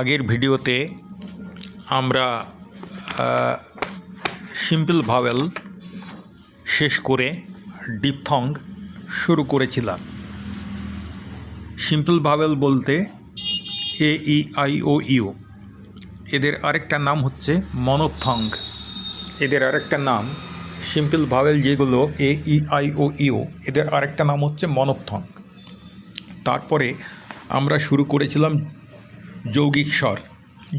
আগের ভিডিওতে আমরা সিম্পল ভাওয়েল শেষ করে ডিপথং শুরু করেছিলাম। সিম্পল ভাওয়েল বলতে এ ই আই ও ইউ। এদের আরেকটা নাম হচ্ছে মনোথং এদের আরেকটা নাম সিম্পল ভাওয়েল যেগুলো এ ই আই ও ইউ, এদের আরেকটা নাম হচ্ছে মনোথং তারপরে আমরা শুরু করেছিলাম যৌগিক স্বর।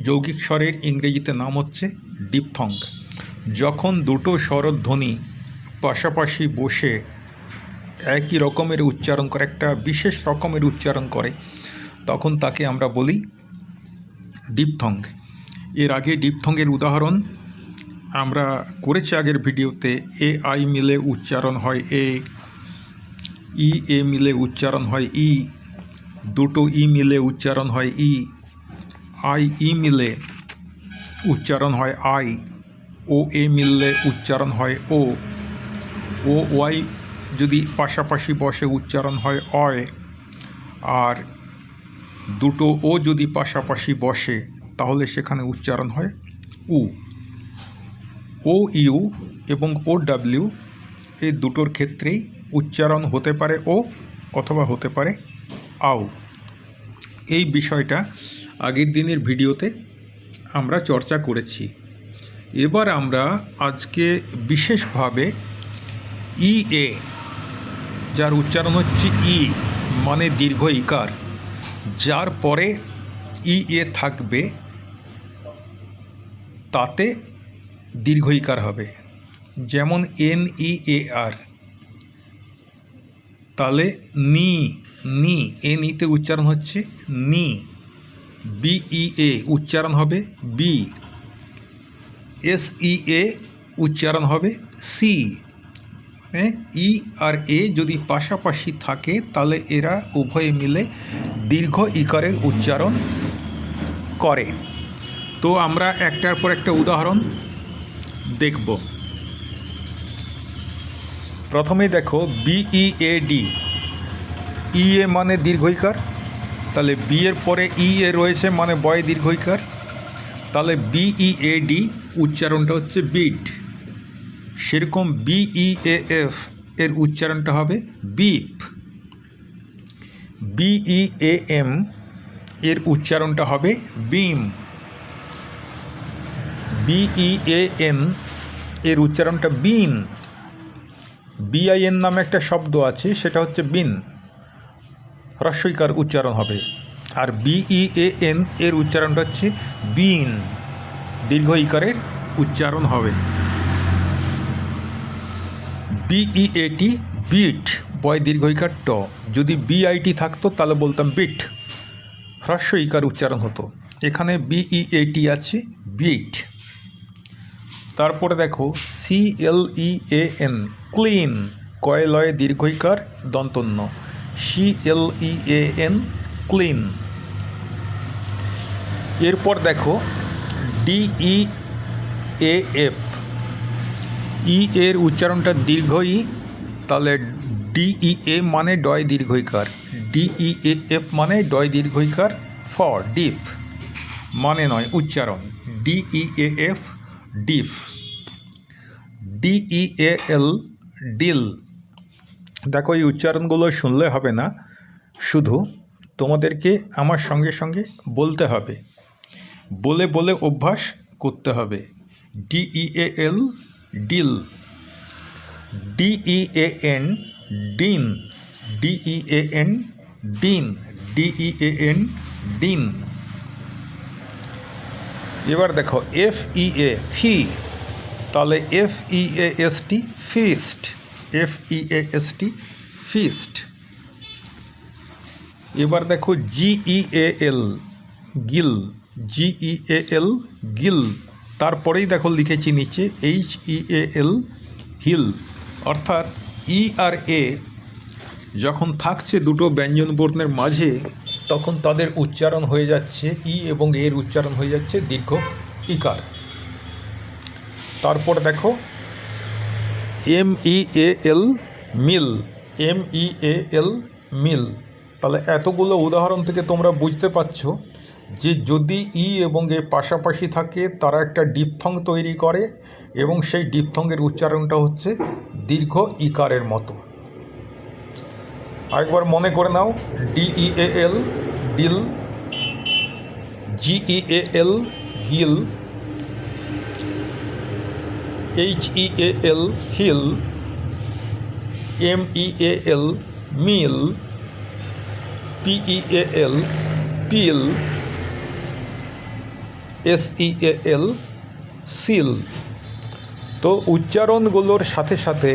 যৌগিক স্বরের ইংরেজিতে নাম হচ্ছে ডিপথং। যখন দুটো স্বরধ্বনি পাশাপাশি বসে একই রকমের উচ্চারণ করে, একটা বিশেষ রকমের উচ্চারণ করে, তখন তাকে আমরা বলি ডিপথং। এর আগে ডিপথংয়ের উদাহরণ আমরা করেছি আগের ভিডিওতে এ আই মিলে উচ্চারণ হয় এ ই এ মিলে উচ্চারণ হয় ই, দুটো ই মিলে উচ্চারণ হয় ই। আই ই মিলে উচ্চারণ হয় আই, ও এ মিললে উচ্চারণ হয় ও। ও ওয়াই যদি পাশাপাশি বসে উচ্চারণ হয় অয়, আর দুটো ও যদি পাশাপাশি বসে, তাহলে সেখানে উচ্চারণ হয় উ। ও, ইউ এবং ও, ডাব্লিউ এই দুটোর ক্ষেত্রেই উচ্চারণ হতে পারে ও অথবা হতে পারে আউ এই বিষয়টা আগের দিনের ভিডিওতে আমরা চর্চা করেছি। এবার আমরা আজকে বিশেষভাবে ই এ যার উচ্চারণ হচ্ছে ই মানে দীর্ঘ ইকার, যার পরে ই এ থাকবে, তাতে দীর্ঘ ইকার হবে। যেমন এন ই এ আর তাহলে নি নি এন ইতে উচ্চারণ হচ্ছে নি। বিই এ উচ্চারণ হবে বি। এস ই এ উচ্চারণ হবে সি। ই আর এ যদি পাশাপাশি থাকে, তাহলে এরা উভয়ে মিলে দীর্ঘ ইকারের উচ্চারণ করে। তো আমরা একটার পর একটা উদাহরণ দেখব। প্রথমে দেখো বিই এ ডি। ই এ মানে দীর্ঘইকার তাহলে বি এর পরে ই এ রয়েছে মানে বয় দীর্ঘইকার। তাহলে বিই এ ডি উচ্চারণটা হচ্ছে বিট সেরকম বিই এ এফ এর উচ্চারণটা হবে বিপ বিই এ এম এর উচ্চারণটা হবে বিম বিই এ এন এর উচ্চারণটা বিন বিআইএন নামে একটা শব্দ আছে, সেটা হচ্ছে বিন হ্রস্বইকার উচ্চারণ হবে। আর বিই এ এন, এর উচ্চারণটা হচ্ছে বিন দীর্ঘ ইকারের উচ্চারণ হবে। বিই এটি বিট। বয় দীর্ঘ ইকার ট। যদি বিআইটি থাকতো, তাহলে বলতাম বিট। হ্রস্ব ইকার উচ্চারণ হতো। এখানে বিই এটি আছে, বিট। তারপরে দেখো, C L E A N, clean. কয়লয়ে দীর্ঘইকার দন্তন্য। C L E N clean এরপর দেখো ডিই এফ ই এর উচ্চারণটা দীর্ঘ ই তাহলে ডিই এ মানে ডয় দীর্ঘইকার। ডিই এ এফ মানে ডয় দীর্ঘইকার ফ ডিফ মানে নয়, উচ্চারণ। D E A F deaf D E A L deal দেখো, এই উচ্চারণগুলো শুনলে হবে না। শুধু তোমাদেরকে আমার সঙ্গে সঙ্গে বলতে হবে। বলে বলে অভ্যাস করতে হবে। D E A L deal D E A N dean D E A N dean D E A N dean এবার দেখো এফ ই এ ফি তাহলে F E A S T feast F E S T feast এবার দেখো G E L gill G E L gill তারপরেই দেখো লিখেছি নিচে H E L hill অর্থাৎ ই আর এ যখন থাকছে দুটো ব্যঞ্জন বর্ণের মাঝে, তখন তাদের উচ্চারণ হয়ে যাচ্ছে ই এবং এর উচ্চারণ হয়ে যাচ্ছে দীর্ঘ ইকার। তারপর দেখো M E A L mill. M E A L মিল। তাহলে এতগুলো উদাহরণ থেকে তোমরা বুঝতে পারছ যে যদি ই এবং এ পাশাপাশি থাকে, তারা একটা ডিপথং তৈরি করে এবং সেই ডিপথঙ্গের উচ্চারণটা হচ্ছে দীর্ঘ ইকারের মতো। আরেকবার মনে করে নাও D E L deal G E L gill H E L heal M E L meal P E L peel S E L seal তো উচ্চারণগুলোর সাথে সাথে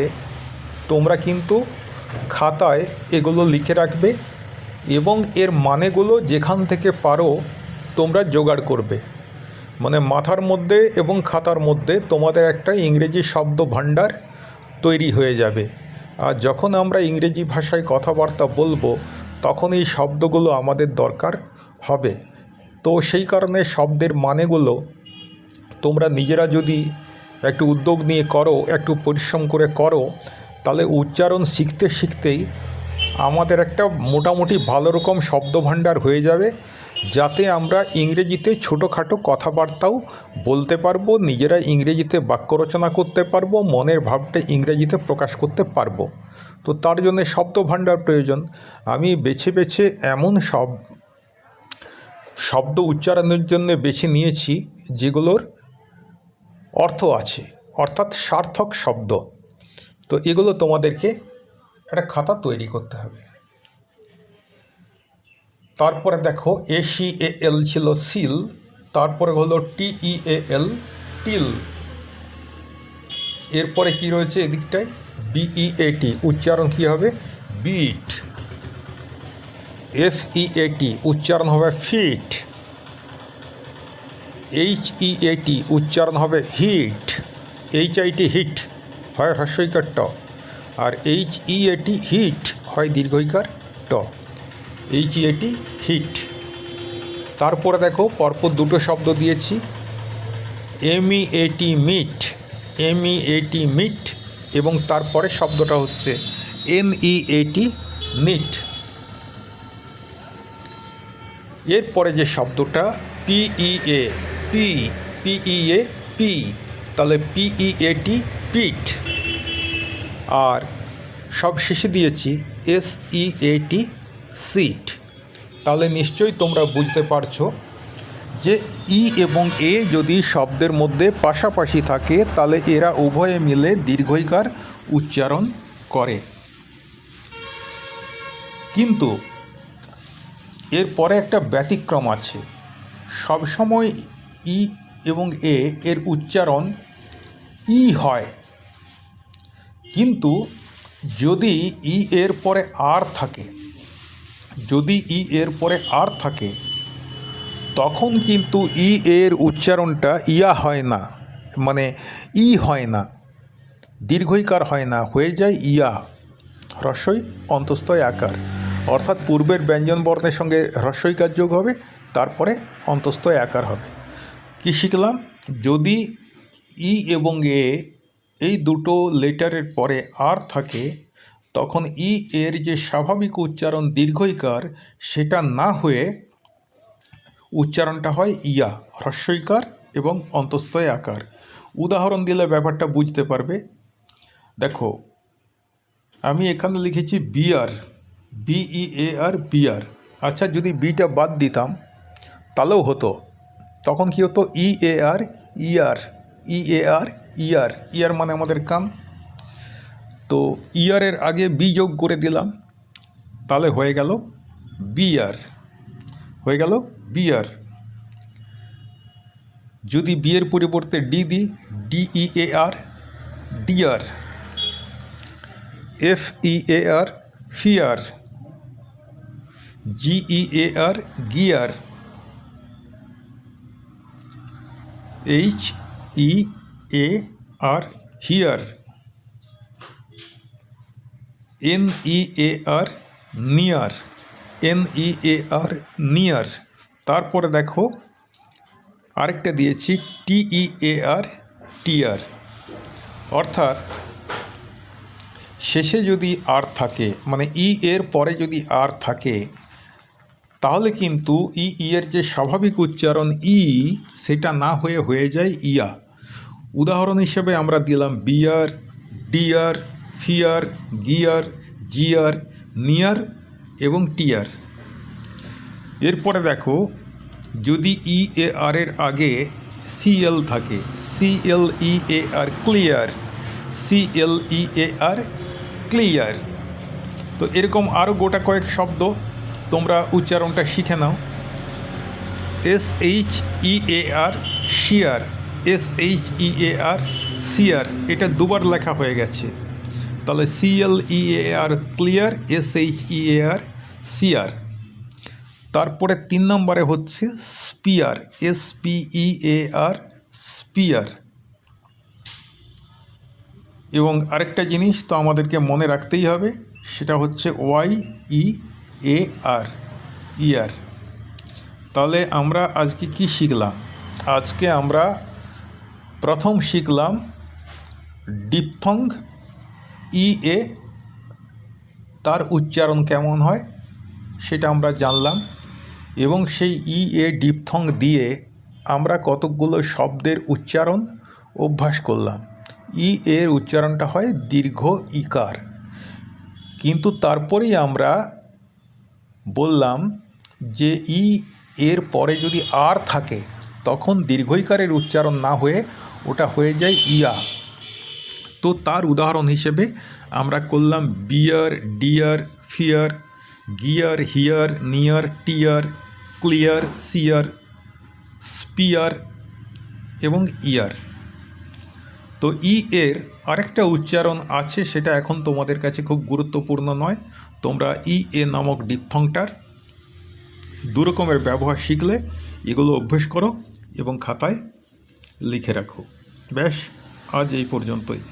তোমরা কিন্তু খাতায় এগুলো লিখে রাখবে এবং এর মানেগুলো যেখান থেকে পারো তোমরা জোগাড় করবে। মানে মাথার মধ্যে এবং খাতার মধ্যে তোমাদের একটা ইংরেজি শব্দ ভাণ্ডার তৈরি হয়ে যাবে। আর যখন আমরা ইংরেজি ভাষায় কথাবার্তা বলব, তখন এই শব্দগুলো আমাদের দরকার হবে। তো সেই কারণে শব্দের মানেগুলো তোমরা নিজেরা যদি একটু উদ্যোগ নিয়ে করো, একটু পরিশ্রম করে করো, তাহলে উচ্চারণ শিখতে শিখতেই আমাদের একটা মোটামুটি ভালো রকম শব্দভাণ্ডার হয়ে যাবে। যাতে আমরা ইংরেজিতে ছোটোখাটো কথাবার্তাও বলতে পারব, নিজেরা ইংরেজিতে বাক্য রচনা করতে পারব, মনের ভাবটা ইংরেজিতে প্রকাশ করতে পারব। তো তার জন্য শব্দভাণ্ডার প্রয়োজন। আমি বেছে বেছে এমন সব, শব্দ উচ্চারণের জন্য বেছে নিয়েছি যেগুলোর অর্থ আছে। অর্থাৎ সার্থক শব্দ। তো এগুলো তোমাদেরকে একটা খাতা তৈরি করতে হবে। তারপরে দেখো এসি এ এল ছিল সিল, তারপরে হলো টিই এ এল টিল। এরপরে কি রয়েছে এদিকটায়? বিই এ টি উচ্চারণ কী হবে? বিট। এফ ই এ টি উচ্চারণ হবে ফিট। এইচ ই এ টি উচ্চারণ হবে hit. H I T hit, হয় হ্রস্বইকার ট আর H E A T hit, হয় দীর্ঘইকার ট H E A T hit তারপরে দেখো, পরপর দুটো শব্দ দিয়েছি। M E A T meat M E A T meat এবং তারপরে শব্দটা হচ্ছে N E A T NEET এরপরে যে শব্দটা পিইএ পি পিইএ পি তাহলে পিইএ টি পিট আর সব শেষে দিয়েছি S E A T seat তাহলে নিশ্চয়ই তোমরা বুঝতে পারছ যে ই এবং এ যদি শব্দের মধ্যে পাশাপাশি থাকে, তাহলে এরা উভয়ে মিলে দীর্ঘইকার উচ্চারণ করে। কিন্তু এরপরে একটা ব্যতিক্রম আছে। সবসময় ই এবং এ এর উচ্চারণ ই হয়। কিন্তু যদি ই এর পরে আর থাকে যদি ই এর পরে আর থাকে, তখন কিন্তু ই এর উচ্চারণটা ইয়া হয় না মানে ই হয় না, দীর্ঘইকার হয় না, হয়ে যায় ইয়া, হ্রস্বই অন্তস্থয় আকার। অর্থাৎ পূর্বের ব্যঞ্জন বর্ণের সঙ্গে হ্রস্বইকার যোগ হবে, তারপরে অন্তস্থয় আকার হবে। কি শিখলাম? যদি ই এবং এ, এই দুটো লেটারের পরে আর থাকে তখন ই এর যে স্বাভাবিক উচ্চারণ দীর্ঘইকার, সেটা না হয়ে উচ্চারণটা হয় ইয়া, হ্রস্বইকার এবং অন্তস্থয় আকার। উদাহরণ দিলে ব্যাপারটা বুঝতে পারবে। দেখো, আমি এখানে লিখেছি বিয়ার বিই এ আর বিয়ার আচ্ছা যদি বিটা বাদ দিতাম, তাহলেও হতো। তখন কি হতো? E A R year E A আর ইয়ার ইয়ার মানে আমাদের কান। তো ইয়ারের আগে বি যোগ করে দিলাম, তাহলে হয়ে গেল বিয়ার হয়ে গেল বিয়ার যদি বিয়ের পরিবর্তে ডি দিই D E A R dear F E A R fear G E A R gear H E A R hear N E A R near N E A R near তারপরে দেখো, আরেকটা দিয়েছি টিই এ আর টিয়ার অর্থাৎ শেষে যদি আর থাকে মানে ই এর পরে যদি আর থাকে, তাহলে কিন্তু ই ই এর যে স্বাভাবিক উচ্চারণ ই সেটা না হয়ে হয়ে যায় ইয়া উদাহরণ হিসেবে আমরা দিলাম beer dear fear, gear, jeer, near এবং টিয়ার। এরপরে দেখো, যদি ই এ আর এর আগে সিএল থাকে CL E A R clear CL E A R clear তো এরকম আরও গোটা কয়েক শব্দ তোমরা উচ্চারণটা শিখে নাও। S H E A R shear S H E A R shear এটা দুবার লেখা হয়ে গেছে। তাহলে সিএল আর ক্লিয়ার এস এইচ আর সিয়ার তারপরে তিন নম্বরে হচ্ছে spear S A R spear এবং আরেকটা জিনিস তো আমাদেরকে মনে রাখতেই হবে, সেটা হচ্ছে ওয়াই ই এ আর ইয়ার তাহলে আমরা আজকে কি শিখলাম? আজকে আমরা প্রথম শিখলাম ডিপথং ই এ তার উচ্চারণ কেমন হয় সেটা আমরা জানলাম এবং সেই ই এ ডিপথং দিয়ে আমরা কতকগুলো শব্দের উচ্চারণ অভ্যাস করলাম। ই এর উচ্চারণটা হয় দীর্ঘ ইকার। কিন্তু তারপরেই আমরা বললাম যে ই এর পরে যদি আর থাকে, তখন দীর্ঘইকারের উচ্চারণ না হয়ে ওটা হয়ে যায় ইয়া। তো তার উদাহরণ হিসেবে আমরা করলাম beer dear fear gear hear near tear clear shear spear এবং ইয়ার তো ই এর আরেকটা উচ্চারণ আছে, সেটা এখন তোমাদের কাছে খুব গুরুত্বপূর্ণ নয়। তোমরা ই এ নামক ডিপথংটার দু রকমের ব্যবহার শিখলে এগুলো অভ্যেস করো এবং খাতায় লিখে রাখো। ব্যাস, আজ এই পর্যন্তই।